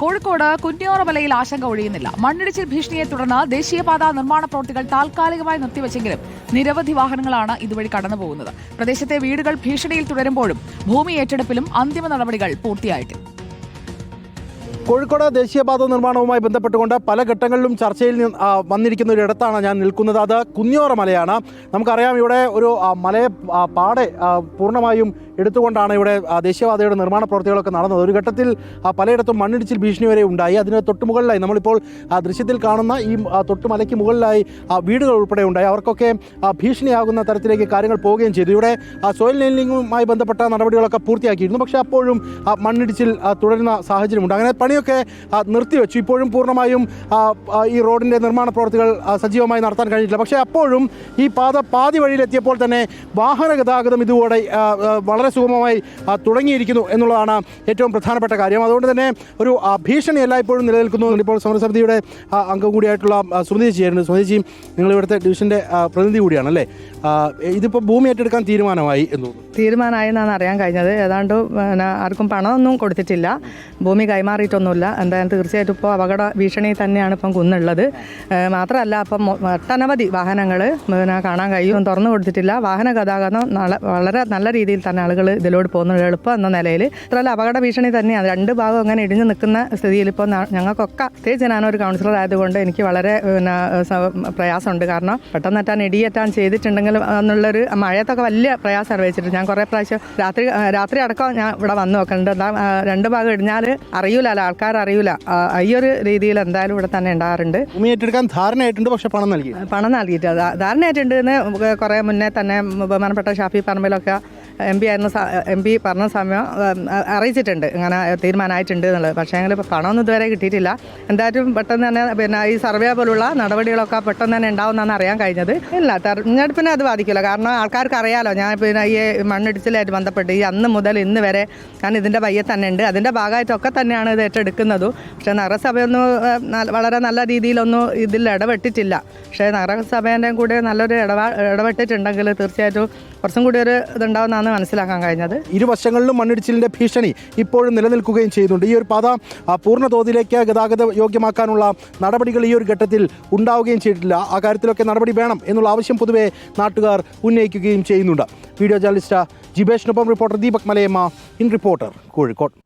കോഴിക്കോട് കുഞ്ഞോറമലയിൽ ആശങ്ക ഒഴിയുന്നില്ല. മണ്ണിടിച്ചിൽ ഭീഷണിയെ തുടർന്ന് ദേശീയപാത നിർമ്മാണ പ്രവൃത്തികൾ താൽക്കാലികമായി നിർത്തിവെച്ചെങ്കിലും നിരവധി വാഹനങ്ങളാണ് ഇതുവഴി കടന്നുപോകുന്നത്. പ്രദേശത്തെ വീടുകൾ ഭീഷണിയിൽ തുടരുമ്പോഴും ഭൂമി ഏറ്റെടുപ്പിലും അന്തിമ നടപടികൾ പൂർത്തിയായിട്ടില്ല. കോഴിക്കോട് ദേശീയപാത നിർമ്മാണവുമായി ബന്ധപ്പെട്ടുകൊണ്ട് പല ഘട്ടങ്ങളിലും ചർച്ചയിൽ വന്നിരിക്കുന്ന ഒരു ഇടത്താണ് ഞാൻ നിൽക്കുന്നത്. അത് കുഞ്ഞോറ മലയാണ്. നമുക്കറിയാം ഇവിടെ ഒരു മലയെ പാടെ പൂർണമായും എടുത്തുകൊണ്ടാണ് ഇവിടെ ദേശീയപാതയുടെ നിർമ്മാണ പ്രവൃത്തികളൊക്കെ നടന്നത്. ഒരു ഘട്ടത്തിൽ പലയിടത്തും മണ്ണിടിച്ചിൽ ഭീഷണി വരെ ഉണ്ടായി. അതിന് തൊട്ട് മുകളിലായി നമ്മളിപ്പോൾ ദൃശ്യത്തിൽ കാണുന്ന ഈ തൊട്ടുമലയ്ക്ക് തൊട്ട് മലയ്ക്ക് മുകളിലായി വീടുകൾ ഉൾപ്പെടെ ഉണ്ടായി. അവർക്കൊക്കെ ഭീഷണിയാകുന്ന തരത്തിലേക്ക് കാര്യങ്ങൾ പോവുകയും ചെയ്തു. ഇവിടെ സോയിൽ നെയിലിംഗുമായി ബന്ധപ്പെട്ട നടപടികളൊക്കെ പൂർത്തിയാക്കിയിരുന്നു. പക്ഷേ അപ്പോഴും മണ്ണിടിച്ചിൽ തുടരുന്ന സാഹചര്യമുണ്ട്. അങ്ങനെ പണിയൊക്കെ നിർത്തിവെച്ചു. ഇപ്പോഴും പൂർണമായും ഈ റോഡിന്റെ നിർമ്മാണ പ്രവൃത്തികൾ സജീവമായി നടത്താൻ കഴിഞ്ഞിട്ടില്ല. പക്ഷേ അപ്പോഴും ഈ പാത പാതി വഴിയിലെത്തിയപ്പോൾ തന്നെ വാഹന ഗതാഗതം ഇതുകൂടെ വളരെ സുഗമമായി തുടങ്ങിയിരിക്കുന്നു എന്നുള്ളതാണ് ഏറ്റവും പ്രധാനപ്പെട്ട കാര്യം. അതുകൊണ്ട് തന്നെ ഒരു ഭീഷണി എല്ലായ്പ്പോഴും നിലനിൽക്കുന്നു. ഇപ്പോൾ സമരസമിതിയുടെ അംഗം കൂടിയായിട്ടുള്ള സുമതി ചേരുന്നു സുമതി ചേച്ചി നിങ്ങൾ ഇവിടുത്തെ ഡിവിഷന്റെ പ്രതിനിധി കൂടിയാണ് അല്ലേ ഇതിപ്പോൾ ഭൂമി ഏറ്റെടുക്കാൻ തീരുമാനമായി എന്ന് തീരുമാനമായി എന്നാണ് അറിയാൻ കഴിഞ്ഞത്. ഏതാണ്ട് ആർക്കും പണമൊന്നും കൊടുത്തിട്ടില്ല. ഭൂമി കൈമാറിയിട്ടൊന്നുമില്ല എന്തായാലും തീർച്ചയായിട്ടും ഇപ്പോൾ അപകട ഭീഷണി തന്നെയാണ് ഇപ്പം കുന്നുള്ളത്. മാത്രമല്ല ഇപ്പം മൊ- ഒട്ടനവധി വാഹനങ്ങൾ പിന്നെ കാണാൻ കഴിയും. തുറന്നു കൊടുത്തിട്ടില്ല. വാഹന ഗതാഗതം വളരെ നല്ല രീതിയിൽ തന്നെ ആളുകൾ ഇതിലൂടെ പോകുന്നത് എളുപ്പം എന്ന നിലയിൽ ഇത്രയല്ല അപകട ഭീഷണി തന്നെയാണ്. രണ്ട് ഭാഗം അങ്ങനെ ഇടിഞ്ഞു നിൽക്കുന്ന സ്ഥിതിയിൽ ഇപ്പോൾ ഞങ്ങൾക്കൊക്കെ പ്രത്യേകിച്ച് ഞാനൊരു കൗൺസിലർ ആയതുകൊണ്ട് എനിക്ക് വളരെ പിന്നെ പ്രയാസമുണ്ട്. കാരണം പെട്ടെന്ന് എത്താൻ ഇടിയേറ്റാൻ ചെയ്തിട്ടുണ്ടെങ്കിൽ എന്നുള്ളൊരു മഴയത്തൊക്കെ വലിയ പ്രയാസം അനുഭവിച്ചിട്ടുണ്ട്. ഞാൻ കുറേ പ്രാവശ്യം രാത്രി രാത്രി അടക്കം ഞാൻ ഇവിടെ വന്ന് നോക്കുന്നുണ്ട് എന്താ രണ്ട് ഭാഗം ഇടിഞ്ഞാൽ അറിയൂലല്ലോ ആൾക്കാർ അറിയൂല ആ, ഈ ഒരു രീതിയിൽ എന്തായാലും ഇവിടെ തന്നെ ഉണ്ടാകാറുണ്ട്. ഭൂമി ഏറ്റെടുക്കാൻ ധാരണയായിട്ടുണ്ട് പക്ഷെ പണം നൽകി. പണം നൽകിയിട്ട് ധാരണയായിട്ടുണ്ട് എന്ന് കുറേ മുന്നേ തന്നെ ബഹുമാനപ്പെട്ട ഷാഫി പറമ്പിലൊക്കെ എം പി ആയിരുന്ന എം പി പറഞ്ഞ സമയം അറിയിച്ചിട്ടുണ്ട്. ഇങ്ങനെ തീരുമാനമായിട്ടുണ്ട് എന്നുള്ളത്. പക്ഷേ എങ്കിൽ പണമൊന്നും ഇതുവരെ കിട്ടിയിട്ടില്ല. എന്തായാലും പെട്ടെന്ന് തന്നെ പിന്നെ ഈ സർവേ പോലുള്ള നടപടികളൊക്കെ പെട്ടെന്ന് തന്നെ ഉണ്ടാവുമെന്നാണ് അറിയാൻ കഴിഞ്ഞത്. ഇല്ല തെരഞ്ഞെടുപ്പിനെ അത് ബാധിക്കില്ല. കാരണം ആൾക്കാർക്ക് അറിയാലോ. ഞാൻ പിന്നെ ഈ മണ്ണിടിച്ചിലായിട്ട് ബന്ധപ്പെട്ട് ഈ അന്ന് മുതൽ ഇന്ന് വരെ ഞാൻ ഇതിന്റെ പയ്യെ തന്നെ ഉണ്ട്. അതിന്റെ ഭാഗമായിട്ടൊക്കെ തന്നെയാണ് ഇത് ഏറ്റെടുക്കുന്നതും. പക്ഷേ നഗരസഭയൊന്നും വളരെ നല്ല രീതിയിലൊന്നും ഇതിൽ ഇടപെട്ടിട്ടില്ല. പക്ഷേ നഗരസഭേന്റെ കൂടെ നല്ലൊരു ഇടപാ ഇടപെട്ടിട്ടുണ്ടെങ്കിൽ തീർച്ചയായിട്ടും കുറച്ചും കൂടി ഒരു ഇതുണ്ടാവുന്നതാണ് മനസ്സിലാക്കാൻ കഴിഞ്ഞത്. ഇരുവശങ്ങളിലും മണ്ണിടിച്ചിലിന്റെ ഭീഷണി ഇപ്പോഴും നിലനിൽക്കുകയും ചെയ്യുന്നുണ്ട്. ഈ ഒരു പാത പൂർണ തോതിലേക്ക് ഗതാഗത യോഗ്യമാക്കാനുള്ള നടപടികൾ ഈ ഒരു ഘട്ടത്തിൽ ഉണ്ടാവുകയും ചെയ്തിട്ടില്ല. ആ കാര്യത്തിലൊക്കെ നടപടി വേണം എന്നുള്ള ആവശ്യം പൊതുവേ നാട്ടുകാർ ഉന്നയിക്കുകയും ചെയ്യുന്നുണ്ട്. Video journalist ജിബേഷിനൊപ്പം reporter Deepak Malayamma in reporter Kozhikode.